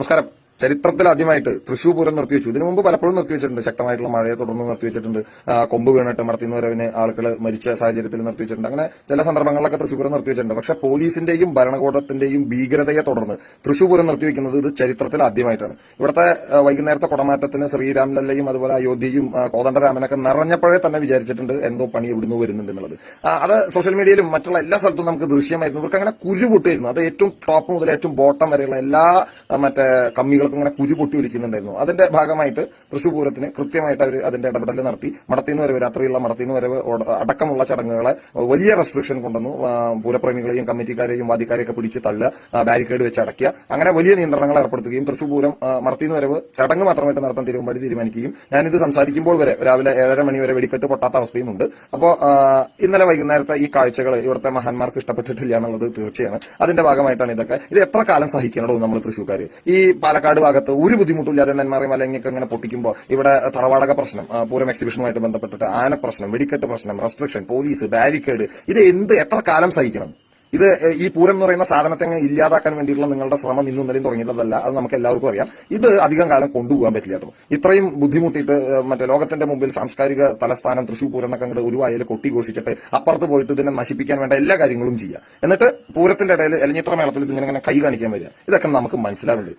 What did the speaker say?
Os caras ചരിത്രത്തിൽ ആദ്യമായിട്ട് തൃശൂർ പൂരം നിർത്തിവെച്ചു ഇതിനു മുമ്പ് പലപ്പോഴും നിർത്തിവെച്ചിട്ടുണ്ട് ശക്തമായിട്ടുള്ള മഴയെ തുടർന്ന് നിർത്തിവെച്ചിട്ടുണ്ട് കൊമ്പ് വീണിട്ട് മടത്തിന്ന് വരവിന് ആളുകൾ മരിച്ച സാഹചര്യത്തിൽ നിർത്തിവെച്ചിട്ടുണ്ട് അങ്ങനെ ചില സന്ദർഭങ്ങളിലൊക്കെ തൃശൂർ പൂരം നിർത്തിവെച്ചിട്ടുണ്ട് പക്ഷെ പോലീസിന്റെയും ഭരണകൂടത്തിന്റെയും ഭീകരതയെ തുടർന്ന് തൃശൂർ പൂരം നിർത്തിവെക്കുന്നത് ഇത് ചരിത്രത്തിൽ ആദ്യമായിട്ടാണ്. ഇവിടുത്തെ വൈകുന്നേരത്തെ കുടമാറ്റത്തിന് ശ്രീരാംലല്ലയും അതുപോലെ അയോധ്യയും കോതണ്ഡരാമനൊക്കെ നിറഞ്ഞപ്പോഴേ തന്നെ വിചാരിച്ചിട്ടുണ്ട് എന്തോ പണി ഇവിടുന്ന് വരുന്നുണ്ട് എന്നുള്ളത്. അത് സോഷ്യൽ മീഡിയയിലും മറ്റുള്ള എല്ലാ സ്ഥലത്തും നമുക്ക് ദൃശ്യമായിരുന്നു. ഇവർക്ക് അങ്ങനെ കുരു പൊട്ടിയിരുന്നു അത് ഏറ്റവും ടോപ്പ് മുതൽ ഏറ്റവും ബോട്ടം വരെയുള്ള എല്ലാ മറ്റേ മറ്റേ കമ്മികൾക്കും ഇങ്ങനെ കുരു പൊട്ടി ഒലിക്കുന്നുണ്ടായിരുന്നു. അതിന്റെ ഭാഗമായിട്ട് തൃശൂർ പൂരത്തിന് കൃത്യമായിട്ട് അവർ അതിന്റെ ഇടപെടൽ നടത്തി. മടത്തിന്ന് വരവ് രാത്രിയുള്ള മടത്തിന്ന് വരവ് അടക്കമുള്ള ചടങ്ങുകളെ വലിയ റെസ്ട്രിക്ഷൻ കൊണ്ടുവന്നു. പൂരപ്രേമികളെയും കമ്മിറ്റിക്കാരെയും വാദിക്കാരെയൊക്കെ പിടിച്ച് തള്ളുക ബാരിക്കേഡ് വെച്ച് അടയ്ക്കുക. അങ്ങനെ വലിയ നിയന്ത്രണങ്ങൾ ഏർപ്പെടുത്തുകയും തൃശൂർ പൂരം മടത്തിന്ന് വരവ് ചടങ്ങ് മാത്രമായിട്ട് നടത്താൻ തിരുവമ്പാടി തീരുമാനിക്കുകയും ഞാനിത് സംസാരിക്കുമ്പോൾ വരെ രാവിലെ ഏഴര മണി വരെ വെടിക്കെട്ട് പൊട്ടാത്ത അവസ്ഥയുമുണ്ട്. അപ്പോൾ ഇന്നലെ വൈകുന്നേരത്തെ ഈ കാഴ്ചകൾ ഇവിടുത്തെ മഹാന്മാർക്ക് ഇഷ്ടപ്പെട്ടിട്ടില്ല എന്നുള്ളത് തീർച്ചയാണ്. അതിന്റെ ഭാഗമായിട്ടാണ് ഇതൊക്കെ. ഇത് എത്ര കാലം സഹിക്കണോ നമ്മൾ തൃശ്ശൂർക്കാർ ഈ പാലക്കാട് ഭാഗത്ത് ഒരു ബുദ്ധിമുട്ടില്ലാതെ നന്മാറി മലങ്ങൾക്ക് അങ്ങനെ പൊട്ടിക്കുമ്പോൾ ഇവിടെ തറവാടക പ്രശ്നം പൂരം എക്സിബിഷനുമായിട്ട് ബന്ധപ്പെട്ടിട്ട് ആന പ്രശ്നം വെടിക്കെട്ട് പ്രശ്നം റെസ്ട്രിക്ഷൻ പോലീസ് ബാരിക്കേഡ് ഇത് എന്ത് എത്ര കാലം സഹിക്കണം? ഇത് ഈ പൂരം എന്ന് പറയുന്ന സാധനത്തെ ഇല്ലാതാക്കാൻ വേണ്ടിയിട്ടുള്ള നിങ്ങളുടെ ശ്രമം ഇന്നും ഇന്നലെയും തുടങ്ങിയതല്ല അത് നമുക്ക് എല്ലാവർക്കും അറിയാം. ഇത് അധികം കാലം കൊണ്ടുപോകാൻ പറ്റില്ല കേട്ടോ. ഇത്രയും ബുദ്ധിമുട്ടിയിട്ട് മറ്റേ ലോകത്തിന്റെ മുമ്പിൽ സാംസ്കാരിക തലസ്ഥാനം തൃശൂർ പൂരം എന്നൊക്കെ അങ്ങോട്ട് ഒരു വായിൽ കൊട്ടി ഘോഷിച്ചിട്ട് അപ്പുറത്ത് പോയിട്ട് ഇതിനെ നശിപ്പിക്കാൻ വേണ്ട എല്ലാ കാര്യങ്ങളും ചെയ്യാം. എന്നിട്ട് പൂരത്തിന്റെ ഇടയിൽ എലഞ്ഞിത്ര മേളത്തിൽ ഇതിങ്ങനെ ഇങ്ങനെ കൈ കാണിക്കാൻ വരിക. ഇതൊക്കെ നമുക്ക് മനസ്സിലാവുന്നുണ്ട്.